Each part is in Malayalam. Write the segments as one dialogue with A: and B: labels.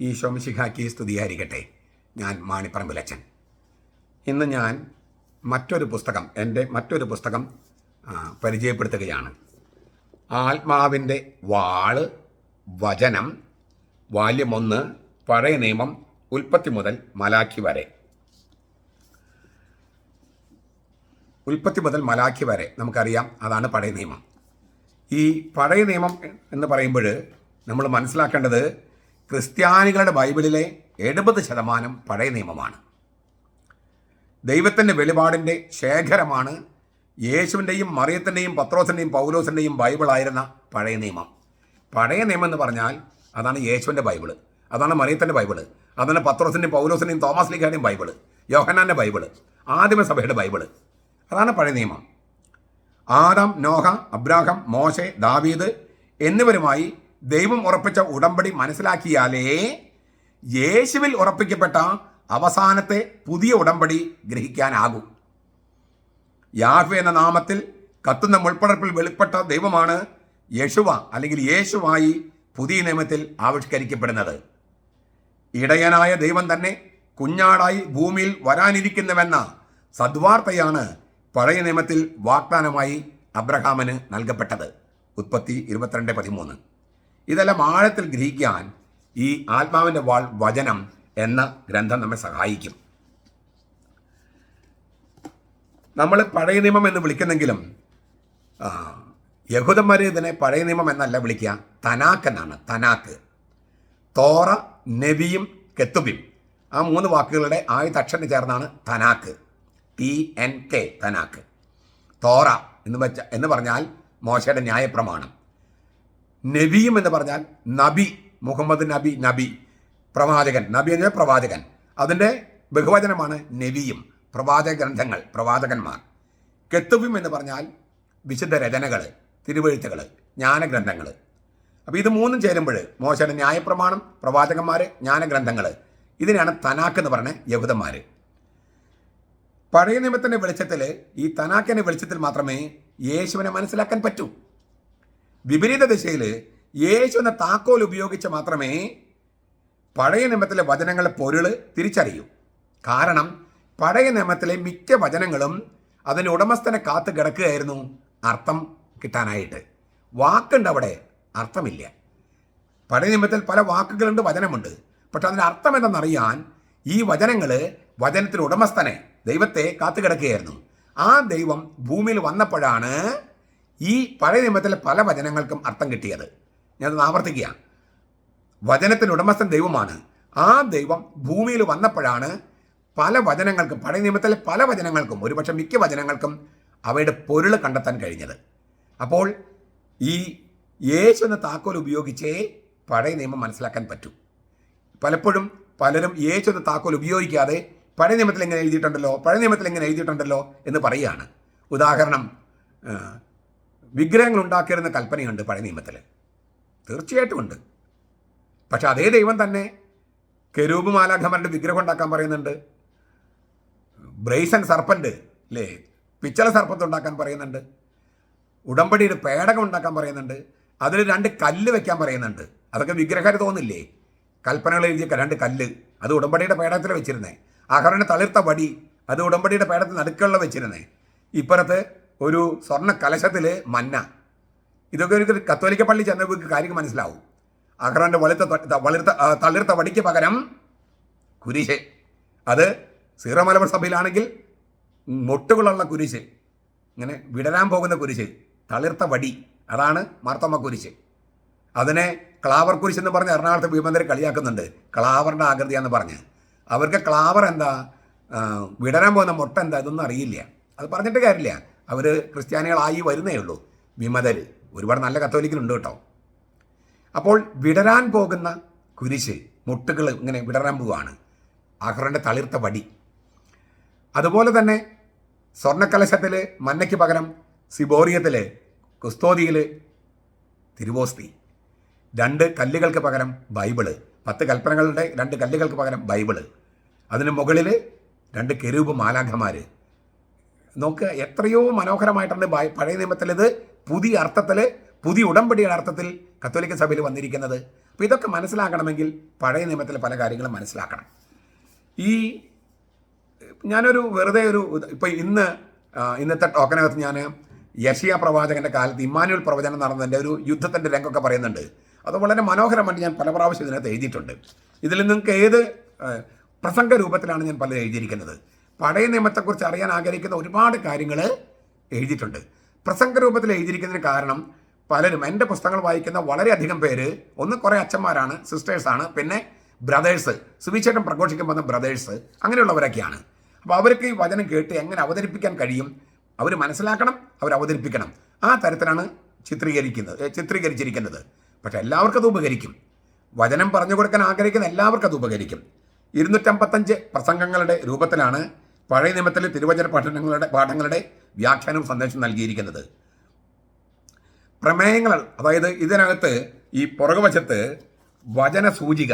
A: ഈ ശോമിശിഖാക്കി സ്തുതിയായിരിക്കട്ടെ ഞാൻ മാണിപ്പറമ്പിലച്ചൻ ഇന്ന് ഞാൻ മറ്റൊരു പുസ്തകം എന്റെ മറ്റൊരു പുസ്തകം പരിചയപ്പെടുത്തുകയാണ്. ആത്മാവിന്റെ വാൾ വചനം വാല്യം ഒന്ന് പഴയ നിയമം ഉൽപ്പത്തി മുതൽ മലാക്കി വരെ. ഉൽപ്പത്തി മുതൽ മലാക്കി വരെ നമുക്കറിയാം അതാണ് പഴയ നിയമം. ഈ പഴയ നിയമം എന്ന് പറയുമ്പോൾ നമ്മൾ മനസ്സിലാക്കേണ്ടത് ക്രിസ്ത്യാനികളുടെ ബൈബിളിലെ എഴുപത് ശതമാനം പഴയ നിയമമാണ്. ദൈവത്തിന്റെ വെളിപാടിന്റെ ശേഖരമാണ് യേശുവിന്റെയും മറിയത്തിന്റെയും പത്രോസിന്റെയും പൗലോസിന്റെയും ബൈബിളായിരുന്ന പഴയ നിയമം. പഴയ നിയമം എന്ന് പറഞ്ഞാൽ അതാണ് യേശുവിന്റെ ബൈബിൾ അതാണ് മറിയത്തിന്റെ ബൈബിൾ അതാണ് പത്രോസിന്റെയും പൗലോസിന്റെയും തോമസ് ലിഖാന്റെയും ബൈബിൾ യോഹനാന്റെ ബൈബിൾ ആദിമസഭയുടെ ബൈബിൾ അതാണ് പഴയ നിയമം. ആദം നോഹ അബ്രാഹം മോശെ ദാവീദ് എന്നിവരുമായി ദൈവം ഉറപ്പിച്ച ഉടമ്പടി മനസ്സിലാക്കിയാലേ യേശുവിൽ ഉറപ്പിക്കപ്പെട്ട അവസാനത്തെ പുതിയ ഉടമ്പടി ഗ്രഹിക്കാനാകൂ. യാഹ്വേ എന്ന നാമത്തിൽ കത്തുന്ന മുൾപ്പടർപ്പിൽ വെളിപ്പെട്ട ദൈവമാണ് യേശുവ അല്ലെങ്കിൽ യേശുവായി പുതിയ നിയമത്തിൽ ആവിഷ്കരിക്കപ്പെടുന്നത്. ഇടയനായ ദൈവം തന്നെ കുഞ്ഞാടായി ഭൂമിയിൽ വരാനിരിക്കുന്നുവെന്ന സദ്വാർത്തയാണ് പഴയ നിയമത്തിൽ വാഗ്ദാനമായി അബ്രഹാമിന് നൽകപ്പെട്ടത്. ഉത്പത്തി ഇരുപത്തിരണ്ട് പതിമൂന്ന്. ഇതെല്ലാം ആഴത്തിൽ ഗ്രഹിക്കാൻ ഈ ആത്മാവിന്റെ വാൾ വചനം എന്ന ഗ്രന്ഥം നമ്മെ സഹായിക്കും. നമ്മൾ പഴയ നിയമം എന്ന് വിളിക്കുന്നെങ്കിലും യഹൂദന്മാർ ഇതിനെ പഴയ നിയമം എന്നല്ല വിളിക്കുക തനാക്ക് എന്നാണ് തനാക്ക്. തോറ നെവിയും കെത്തുബിയും ആ മൂന്ന് വാക്കുകളുടെ ആയുധക്ഷരം ചേർന്നാണ് Tanakh. T N K Tanakh. Torah എന്ന് വെച്ച എന്ന് പറഞ്ഞാൽ മോശയുടെ ന്യായപ്രമാണം. നബിയും എന്ന് പറഞ്ഞാൽ നബി മുഹമ്മദ് നബി നബി പ്രവാചകൻ. നബി എന്ന പ്രവാചകൻ. അതിന്റെ ബഹുവചനമാണ് നബിയും. പ്രവാചക ഗ്രന്ഥങ്ങൾ പ്രവാചകന്മാർ. കെത്തുവും എന്ന് പറഞ്ഞാൽ വിശുദ്ധ രചനകൾ തിരുവഴുത്തുകൾ ജ്ഞാനഗ്രന്ഥങ്ങൾ. അപ്പോൾ ഇത് മൂന്നും ചേരുമ്പോൾ മോശയുടെ ന്യായപ്രമാണം പ്രവാചകന്മാർ ജ്ഞാനഗ്രന്ഥങ്ങൾ. ഇതിനെയാണ് തനാക്ക് എന്ന് പറയുന്നത് യഹൂദന്മാർ. പഴയ നിയമത്തിന്റെ വെളിച്ചത്തിൽ ഈ തനാക്കിന്റെ വെളിച്ചത്തിൽ മാത്രമേ യേശുവിനെ മനസ്സിലാക്കാൻ പറ്റൂ. വിപരീത ദിശയിൽ യേശു എന്ന താക്കോൽ ഉപയോഗിച്ച് മാത്രമേ പഴയ നിയമത്തിലെ വചനങ്ങളെ പൊരുൾ തിരിച്ചറിയൂ. കാരണം പഴയ നിയമത്തിലെ മിക്ക വചനങ്ങളും അതിന്റെ ഉടമസ്ഥനെ കാത്തു കിടക്കുകയായിരുന്നു അർത്ഥം കിട്ടാനായിട്ട്. വാക്കുണ്ട് അവിടെ അർത്ഥമില്ല. പഴയ നിയമത്തിൽ പല വാക്കുകളുണ്ട് വചനമുണ്ട്. പക്ഷെ അതിന്റെ അർത്ഥം എന്തെന്നറിയാൻ ഈ വചനങ്ങൾ വചനത്തിന് ഉടമസ്ഥനെ ദൈവത്തെ കാത്തു കിടക്കുകയായിരുന്നു. ആ ദൈവം ഭൂമിയിൽ വന്നപ്പോഴാണ് ഈ പഴയ നിയമത്തിലെ പല വചനങ്ങൾക്കും അർത്ഥം കിട്ടിയത്. ഞാനത് ആവർത്തിക്കുക. വചനത്തിന് ഉടമസ്ഥൻ ദൈവമാണ്. ആ ദൈവം ഭൂമിയിൽ വന്നപ്പോഴാണ് പല വചനങ്ങൾക്കും പഴയ നിയമത്തിലെ പല വചനങ്ങൾക്കും ഒരുപക്ഷെ മിക്ക വചനങ്ങൾക്കും അവയുടെ പൊരുൾ കണ്ടെത്താൻ കഴിഞ്ഞത്. അപ്പോൾ ഈ യേശു എന്ന താക്കോൽ ഉപയോഗിച്ചേ പഴയ നിയമം മനസ്സിലാക്കാൻ പറ്റൂ. പലപ്പോഴും പലരും യേശു എന്ന താക്കോൽ ഉപയോഗിക്കാതെ പഴയ നിയമത്തിൽ എങ്ങനെ എഴുതിയിട്ടുണ്ടല്ലോ പഴയ നിയമത്തിൽ എങ്ങനെ എഴുതിയിട്ടുണ്ടല്ലോ എന്ന് പറയുകയാണ്. ഉദാഹരണം വിഗ്രഹങ്ങൾ ഉണ്ടാക്കരുന്ന കൽപ്പനയുണ്ട് പഴയ നിയമത്തിൽ തീർച്ചയായിട്ടും ഉണ്ട്. പക്ഷെ അതേ ദൈവം തന്നെ കെരൂപ് മാലാഖമാരുടെ വിഗ്രഹം ഉണ്ടാക്കാൻ പറയുന്നുണ്ട്. ബ്രേസൻ സർപ്പന്റ് അല്ലേ പിച്ചള സർപ്പത്ത് ഉണ്ടാക്കാൻ പറയുന്നുണ്ട്. ഉടമ്പടിയുടെ പേടകം ഉണ്ടാക്കാൻ പറയുന്നുണ്ട്. അതിൽ രണ്ട് കല്ല് വെക്കാൻ പറയുന്നുണ്ട്. അതൊക്കെ വിഗ്രഹം തോന്നില്ലേ? കൽപ്പനകൾ എഴുതിയ രണ്ട് കല്ല്. അത് ഉടമ്പടിയുടെ പേടകത്തിൽ വെച്ചിരുന്നേ. അഹറിന് തളിർത്ത വടി അത് ഉടമ്പടിയുടെ പേടത്തിൽ നടുക്കുള്ള വെച്ചിരുന്നേ. ഇപ്പുറത്ത് ഒരു സ്വർണ കലശത്തിൽ മന്ന. ഇതൊക്കെ ഒരു കത്തോലിക്ക പള്ളി ചെന്നവർക്ക് കാര്യം മനസ്സിലാവും. അഹ്റാന്റെ വളുത്ത വളർത്ത തളിർത്ത വടിക്ക് പകരം കുരിശ്. അത് സീറോ സഭയിലാണെങ്കിൽ മൊട്ടുകളുള്ള കുരിശ്. ഇങ്ങനെ വിടരാൻ പോകുന്ന കുരിശ്. തളിർത്ത വടി. അതാണ് മാർത്തമ്മ കുരിശ്. അതിനെ ക്ലാവർ കുരിശ് എന്ന് പറഞ്ഞ് എറണാകുളത്ത് ഭീമന്ദരെ കളിയാക്കുന്നുണ്ട്. ക്ലാവറിന്റെ ആകൃതിയാന്ന് പറഞ്ഞ്. അവർക്ക് ക്ലാവർ എന്താ? വിടരാൻ പോകുന്ന മൊട്ട എന്താ ഇതൊന്നും അറിയില്ല. അത് പറഞ്ഞിട്ട് കാര്യമില്ല. അവർ ക്രിസ്ത്യാനികളായി വരുന്നേ ഉള്ളൂ. വിമതർ ഒരുപാട് നല്ല കത്തോലിക്കലുണ്ട് കേട്ടോ. അപ്പോൾ വിടരാൻ പോകുന്ന കുരിശ് മുട്ടുകൾ ഇങ്ങനെ വിടരാൻ പോവുകയാണ് അഹ്റന്റെ തളിർത്ത വടി. അതുപോലെ തന്നെ സ്വർണക്കലശത്തിൽ മന്നയ്ക്ക് പകരം സിബോറിയത്തിൽ കുസ്തോതിയിൽ തിരുവോസ്തി. രണ്ട് കല്ലുകൾക്ക് പകരം ബൈബിൾ. പത്ത് കൽപ്പനകളുടെ രണ്ട് കല്ലുകൾക്ക് പകരം ബൈബിൾ. അതിന് മുകളിൽ രണ്ട് കെരൂപ് മാലാഖമാർ നോക്കുക എത്രയോ മനോഹരമായിട്ടാണ് പഴയ നിയമത്തിൽ ഇത് പുതിയ അർത്ഥത്തിൽ പുതിയ ഉടമ്പടിയുടെ അർത്ഥത്തിൽ കത്തോലിക്ക സഭയിൽ വന്നിരിക്കുന്നത്. അപ്പോൾ ഇതൊക്കെ മനസ്സിലാക്കണമെങ്കിൽ പഴയ നിയമത്തിലെ പല കാര്യങ്ങളും മനസ്സിലാക്കണം. ഈ ഞാനൊരു വെറുതെ ഒരു ഇപ്പോൾ ഇന്ന് ഇന്നത്തെ ടോക്കനകത്ത് ഞാൻ യഷിയ പ്രവാചകന്റെ കാലത്ത് ഇമ്മാനുവൽ പ്രവചനം നടന്നതിന്റെ ഒരു യുദ്ധത്തിന്റെ രംഗമൊക്കെ പറയുന്നുണ്ട്. അത് വളരെ മനോഹരമായിട്ട് ഞാൻ പല പ്രാവശ്യം ഇതിനകത്ത് എഴുതിയിട്ടുണ്ട്. ഇതിൽ നിങ്ങൾക്ക് ഏത് പ്രസംഗ രൂപത്തിലാണ് ഞാൻ പലതും എഴുതിയിരിക്കുന്നത്. പഴയ നിയമത്തെക്കുറിച്ച് അറിയാൻ ആഗ്രഹിക്കുന്ന ഒരുപാട് കാര്യങ്ങൾ എഴുതിയിട്ടുണ്ട്. പ്രസംഗ രൂപത്തിൽ എഴുതിയിരിക്കുന്നതിന് കാരണം പലരും എന്റെ പുസ്തകങ്ങൾ വായിക്കുന്ന വളരെയധികം പേര് ഒന്ന് കുറേ അച്ഛന്മാരാണ് സിസ്റ്റേഴ്സാണ് പിന്നെ ബ്രദേഴ്സ് സുവിശേഷം പ്രഘോഷിക്കാൻ വന്ന ബ്രദേഴ്സ് അങ്ങനെയുള്ളവരൊക്കെയാണ്. അപ്പോൾ അവർക്ക് ഈ വചനം കേട്ട് എങ്ങനെ അവതരിപ്പിക്കാൻ കഴിയും? അവർ മനസ്സിലാക്കണം അവർ അവതരിപ്പിക്കണം. ആ തരത്തിലാണ് ചിത്രീകരിക്കുന്നത് ചിത്രീകരിച്ചിരിക്കുന്നത്. പക്ഷെ എല്ലാവർക്കും അത് ഉപകരിക്കും. വചനം പറഞ്ഞു കൊടുക്കാൻ ആഗ്രഹിക്കുന്ന എല്ലാവർക്കും അത് ഉപകരിക്കും. ഇരുന്നൂറ്റമ്പത്തഞ്ച് പ്രസംഗങ്ങളുടെ രൂപത്തിലാണ് പഴയ നിയമത്തിലെ തിരുവചന പഠനങ്ങളുടെ പാഠങ്ങളുടെ വ്യാഖ്യാനവും സന്ദേശം നൽകിയിരിക്കുന്നത്. പ്രമേയങ്ങൾ അതായത് ഇതിനകത്ത് ഈ പുറകുവശത്ത് വചന സൂചിക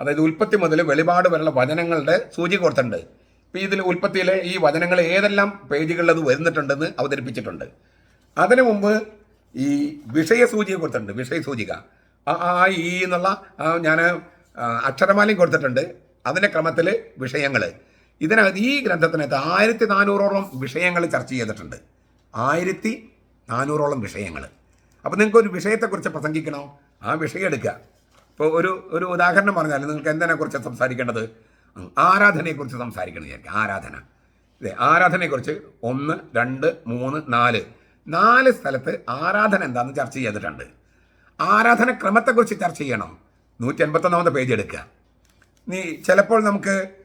A: അതായത് ഉൽപ്പത്തി മുതൽ വെളിപാട് വരെയുള്ള വചനങ്ങളുടെ സൂചിക കൊടുത്തിട്ടുണ്ട്. ഇപ്പം ഇതിൽ ഉൽപ്പത്തിയിലെ ഈ വചനങ്ങൾ ഏതെല്ലാം പേജുകളിൽ അത് വരുന്നിട്ടുണ്ടെന്ന് അവതരിപ്പിച്ചിട്ടുണ്ട്. അതിനു മുമ്പ് ഈ വിഷയ സൂചിക കൊടുത്തിട്ടുണ്ട് വിഷയസൂചിക. ആ ആ ഈ എന്നുള്ള ഞാൻ അക്ഷരമാലയും കൊടുത്തിട്ടുണ്ട്. അതിന്റെ ക്രമത്തിൽ വിഷയങ്ങൾ ഇതിനകത്ത് ഈ ഗ്രന്ഥത്തിനകത്ത് ആയിരത്തി നാനൂറോളം വിഷയങ്ങൾ ചർച്ച ചെയ്തിട്ടുണ്ട്. ആയിരത്തി നാനൂറോളം വിഷയങ്ങൾ. അപ്പോൾ നിങ്ങൾക്ക് ഒരു വിഷയത്തെക്കുറിച്ച് പ്രസംഗിക്കണോ? ആ വിഷയം എടുക്കുക. ഇപ്പോൾ ഒരു ഒരു ഉദാഹരണം പറഞ്ഞാൽ നിങ്ങൾക്ക് എന്തിനെക്കുറിച്ച് സംസാരിക്കേണ്ടത്? ആരാധനയെക്കുറിച്ച് സംസാരിക്കണം വിചാരിക്കുക. ആരാധന. അതെ ആരാധനയെക്കുറിച്ച് ഒന്ന് രണ്ട് മൂന്ന് നാല്. നാല് സ്ഥലത്ത് ആരാധന എന്താണെന്ന് ചർച്ച ചെയ്തിട്ടുണ്ട്. ആരാധന ക്രമത്തെക്കുറിച്ച് ചർച്ച ചെയ്യണം. നൂറ്റി എൺപത്തൊന്നാമത്തെ പേജ് എടുക്കുക. നീ ചിലപ്പോൾ നമുക്ക്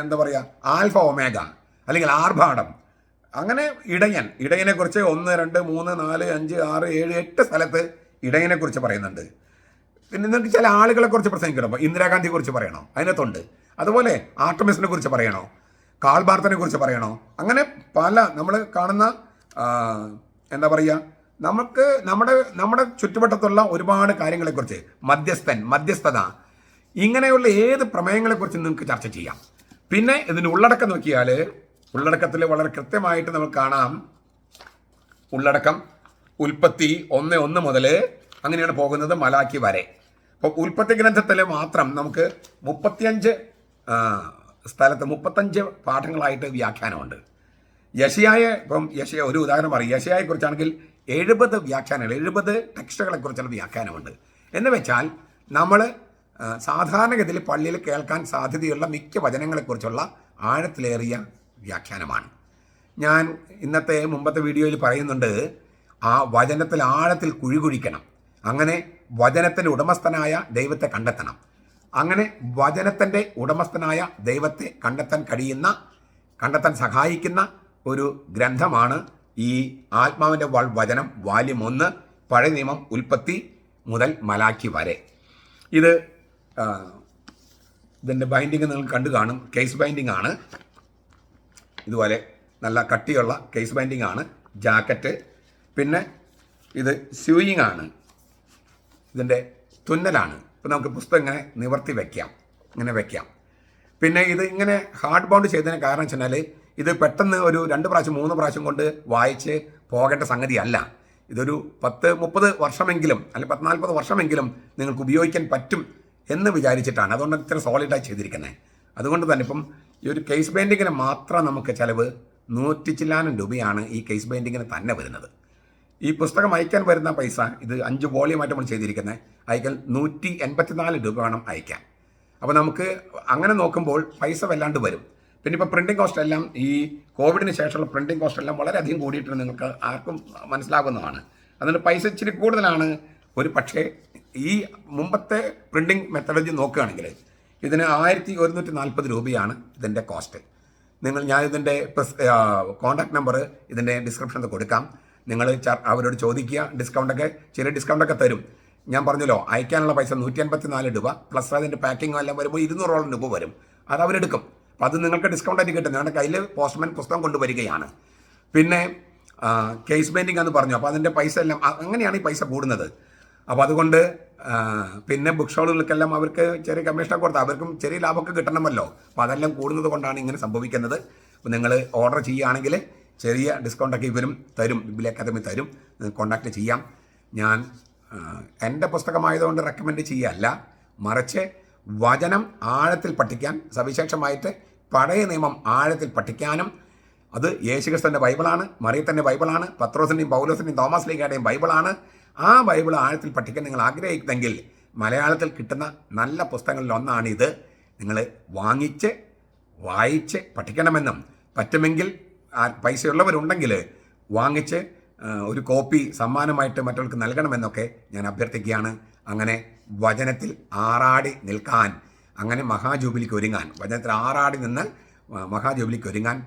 A: എന്താ പറയുക ആൽഫ ഒമേഗ അല്ലെങ്കിൽ ആർഭാടം. അങ്ങനെ ഇടയൻ ഇടയനെക്കുറിച്ച് ഒന്ന് രണ്ട് മൂന്ന് നാല് അഞ്ച് ആറ് ഏഴ് എട്ട് സ്ഥലത്ത് ഇടയനെക്കുറിച്ച് പറയുന്നുണ്ട്. പിന്നെ നിങ്ങൾക്ക് ചില ആളുകളെ കുറിച്ച് പ്രസംഗിക്കണം. അപ്പോൾ ഇന്ദിരാഗാന്ധിയെ കുറിച്ച് പറയണോ? അതിനകത്തുണ്ട്. അതുപോലെ ആർട്ടമിസിനെ കുറിച്ച് പറയണോ? കാൾബാർത്തനെ കുറിച്ച് പറയണോ? അങ്ങനെ പല നമ്മൾ കാണുന്ന എന്താ പറയുക നമുക്ക് നമ്മുടെ നമ്മുടെ ചുറ്റുവട്ടത്തുള്ള ഒരുപാട് കാര്യങ്ങളെക്കുറിച്ച് മധ്യസ്ഥൻ മധ്യസ്ഥത ഇങ്ങനെയുള്ള ഏത് പ്രമേയങ്ങളെക്കുറിച്ച് നിങ്ങൾക്ക് ചർച്ച ചെയ്യാം? പിന്നെ ഇതിന്റെ ഉള്ളടക്കം നോക്കിയാൽ ഉള്ളടക്കത്തിൽ വളരെ കൃത്യമായിട്ട് നമുക്ക് കാണാം. ഉള്ളടക്കം ഉൽപ്പത്തി ഒന്ന് ഒന്ന് മുതൽ അങ്ങനെയാണ് പോകുന്നത് മലാക്കി വരെ. അപ്പോൾ ഉൽപ്പത്തി ഗ്രന്ഥത്തിൽ മാത്രം നമുക്ക് മുപ്പത്തിയഞ്ച് സ്ഥലത്ത് മുപ്പത്തഞ്ച് പാഠങ്ങളായിട്ട് വ്യാഖ്യാനമുണ്ട്. യശയായ ഇപ്പം യശയ ഒരു ഉദാഹരണം പറയും. യശയായെ കുറിച്ചാണെങ്കിൽ എഴുപത് വ്യാഖ്യാനങ്ങൾ എഴുപത് ടെക്സ്റ്റുകളെ കുറിച്ചുള്ള വ്യാഖ്യാനമുണ്ട്. എന്ന് വെച്ചാൽ നമ്മൾ സാധാരണഗതിയിൽ പള്ളിയിൽ കേൾക്കാൻ സാധ്യതയുള്ള മിക്ക വചനങ്ങളെക്കുറിച്ചുള്ള ആഴത്തിലേറിയ വ്യാഖ്യാനമാണ്. ഞാൻ ഇന്നത്തെ മുമ്പത്തെ വീഡിയോയിൽ പറയുന്നുണ്ട് ആ വചനത്തിൽ ആഴത്തിൽ കുഴികുഴിക്കണം. അങ്ങനെ വചനത്തിന്റെ ഉടമസ്ഥനായ ദൈവത്തെ കണ്ടെത്തണം. അങ്ങനെ വചനത്തിന്റെ ഉടമസ്ഥനായ ദൈവത്തെ കണ്ടെത്താൻ കഴിയുന്ന കണ്ടെത്താൻ സഹായിക്കുന്ന ഒരു ഗ്രന്ഥമാണ് ഈ ആത്മാവിന്റെ വചനം വാല്യം ഒന്ന് പഴയ നിയമം ഉൽപ്പത്തി മുതൽ മലാക്കി വരെ. ഇത് ഇതിന്റെ ബൈൻഡിങ് നിങ്ങൾ കണ്ടു കാണും. കേസ് ബൈൻഡിങ് ആണ്. ഇതുപോലെ നല്ല കട്ടിയുള്ള കേസ് ബൈൻഡിങ് ആണ്. ജാക്കറ്റ് പിന്നെ ഇത് സ്യൂയിങ് ആണ്. ഇതിന്റെ തുന്നലാണ്. ഇപ്പം നമുക്ക് പുസ്തകം ഇങ്ങനെ നിവർത്തി വയ്ക്കാം ഇങ്ങനെ വയ്ക്കാം പിന്നെ ഇത് ഇങ്ങനെ ഹാർഡ് ബൗണ്ട് ചെയ്തതിന് കാരണം വെച്ചാൽ ഇത് പെട്ടെന്ന് ഒരു രണ്ട് പ്രാവശ്യം മൂന്ന് പ്രാവശ്യം കൊണ്ട് വായിച്ച് പോകേണ്ട സംഗതിയല്ല. ഇതൊരു പത്ത് മുപ്പത് വർഷമെങ്കിലും അല്ലെങ്കിൽ പത്ത് നാൽപ്പത് വർഷമെങ്കിലും നിങ്ങൾക്ക് ഉപയോഗിക്കാൻ പറ്റും എന്ന് വിചാരിച്ചിട്ടാണ്. അതുകൊണ്ട് ഇത്ര സോളിഡായി ചെയ്തിരിക്കുന്നത് അതുകൊണ്ട് തന്നെ ഇപ്പം ഈ ഒരു കേസ് പെയിന്റിങ്ങിന് മാത്രം നമുക്ക് ചിലവ് നൂറ്റി ചില്ലാനം രൂപയാണ് ഈ കേസ് പെയിന്റിങ്ങിന് തന്നെ വരുന്നത്. ഈ പുസ്തകം അയക്കാൻ വരുന്ന പൈസ ഇത് അഞ്ച് വോളിയമായിട്ട് നമ്മൾ ചെയ്തിരിക്കുന്നത് അയക്കൽ നൂറ്റി എൺപത്തിനാല് രൂപ വേണം അയക്കാൻ. അപ്പോൾ നമുക്ക് അങ്ങനെ നോക്കുമ്പോൾ പൈസ വല്ലാണ്ട് വരും. പിന്നെ ഇപ്പോൾ പ്രിന്റിംഗ് കോസ്റ്റ് എല്ലാം ഈ കോവിഡിന് ശേഷമുള്ള പ്രിന്റിംഗ് കോസ്റ്റ് എല്ലാം വളരെയധികം കൂടിയിട്ടുണ്ട്. നിങ്ങൾക്ക് ആർക്കും മനസ്സിലാകുന്നതാണ്. അതുകൊണ്ട് പൈസ ഇച്ചിരി കൂടുതലാണ്. ഒരു പക്ഷേ ഈ മുമ്പത്തെ പ്രിന്റിംഗ് മെത്തഡോളജി നോക്കുകയാണെങ്കിൽ ഇതിന് ആയിരത്തി ഒരുന്നൂറ്റി നാൽപ്പത് രൂപയാണ് ഇതിന്റെ കോസ്റ്റ് നിങ്ങൾ ഞാൻ ഇതിന്റെ കോൺടാക്ട് നമ്പർ ഇതിന്റെ ഡിസ്ക്രിപ്ഷനിൽ കൊടുക്കാം. നിങ്ങൾ അവരോട് ചോദിക്കുക ഡിസ്കൗണ്ടൊക്കെ ചെറിയ ഡിസ്കൗണ്ടൊക്കെ തരും. ഞാൻ പറഞ്ഞല്ലോ അയക്കാനുള്ള പൈസ നൂറ്റി അൻപത്തി നാല് രൂപ പ്ലസ് അതിന്റെ പാക്കിംഗ് എല്ലാം വരുമ്പോൾ ഇരുന്നൂറോളം രൂപ വരും. അത് അവരെടുക്കും. അപ്പോൾ അത് നിങ്ങൾക്ക് ഡിസ്കൗണ്ടായിട്ട് കിട്ടും. നിങ്ങളുടെ കയ്യിൽ പോസ്റ്റ്മാൻ പുസ്തകം കൊണ്ടുവരികയാണ്. പിന്നെ കേസ് ബൈൻഡിങ് എന്ന് പറഞ്ഞു. അപ്പോൾ അതിന്റെ പൈസ എല്ലാം അങ്ങനെയാണ് ഈ പൈസ കൂടുന്നത്. അപ്പോൾ അതുകൊണ്ട് പിന്നെ ബുക്ക് ഷോളുകൾക്കെല്ലാം അവർക്ക് ചെറിയ കമ്മീഷൻ കൊടുത്താൽ അവർക്കും ചെറിയ ലാഭമൊക്കെ കിട്ടണമല്ലോ. അപ്പോൾ അതെല്ലാം കൂടുന്നത് കൊണ്ടാണ് ഇങ്ങനെ സംഭവിക്കുന്നത്. അപ്പോൾ നിങ്ങൾ ഓർഡർ ചെയ്യുകയാണെങ്കിൽ ചെറിയ ഡിസ്കൗണ്ടൊക്കെ ഇവരും തരും. ബിബിലി അക്കാദമി തരും. കോണ്ടാക്ട് ചെയ്യാം. ഞാൻ എന്റെ പുസ്തകമായതുകൊണ്ട് റെക്കമെൻഡ് ചെയ്യല്ല മറിച്ച് വചനം ആഴത്തിൽ പഠിക്കാൻ സവിശേഷമായിട്ട് പഴയ നിയമം ആഴത്തിൽ പഠിക്കാനും അത് യേശുക്രിസ്തുവിന്റെ ബൈബിളാണ് മറിയത്തിന്റെ ബൈബിളാണ് പത്രോസിന്റെയും പൗലോസിന്റെയും തോമസ് ലീഗയുടെയും ബൈബിളാണ്. ആ ബൈബിൾ ആഴത്തിൽ പഠിക്കാൻ നിങ്ങൾ ആഗ്രഹിക്കുന്നെങ്കിൽ മലയാളത്തിൽ കിട്ടുന്ന നല്ല പുസ്തകങ്ങളിൽ ഒന്നാണിത്. നിങ്ങൾ വാങ്ങിച്ച് വായിച്ച് പഠിക്കണമെന്നും പറ്റുമെങ്കിൽ പൈസയുള്ളവരുണ്ടെങ്കിൽ വാങ്ങിച്ച് ഒരു കോപ്പി സമ്മാനമായിട്ട് മറ്റുള്ളവർക്ക് നൽകണമെന്നൊക്കെ ഞാൻ അഭ്യർത്ഥിക്കുകയാണ്. അങ്ങനെ വചനത്തിൽ ആറാടി നിൽക്കാൻ അങ്ങനെ മഹാജൂബിലിക്ക് ഒരുങ്ങാൻ വചനത്തിൽ ആറാടി നിന്ന് മഹാജൂബിലിക്ക് ഒരുങ്ങാൻ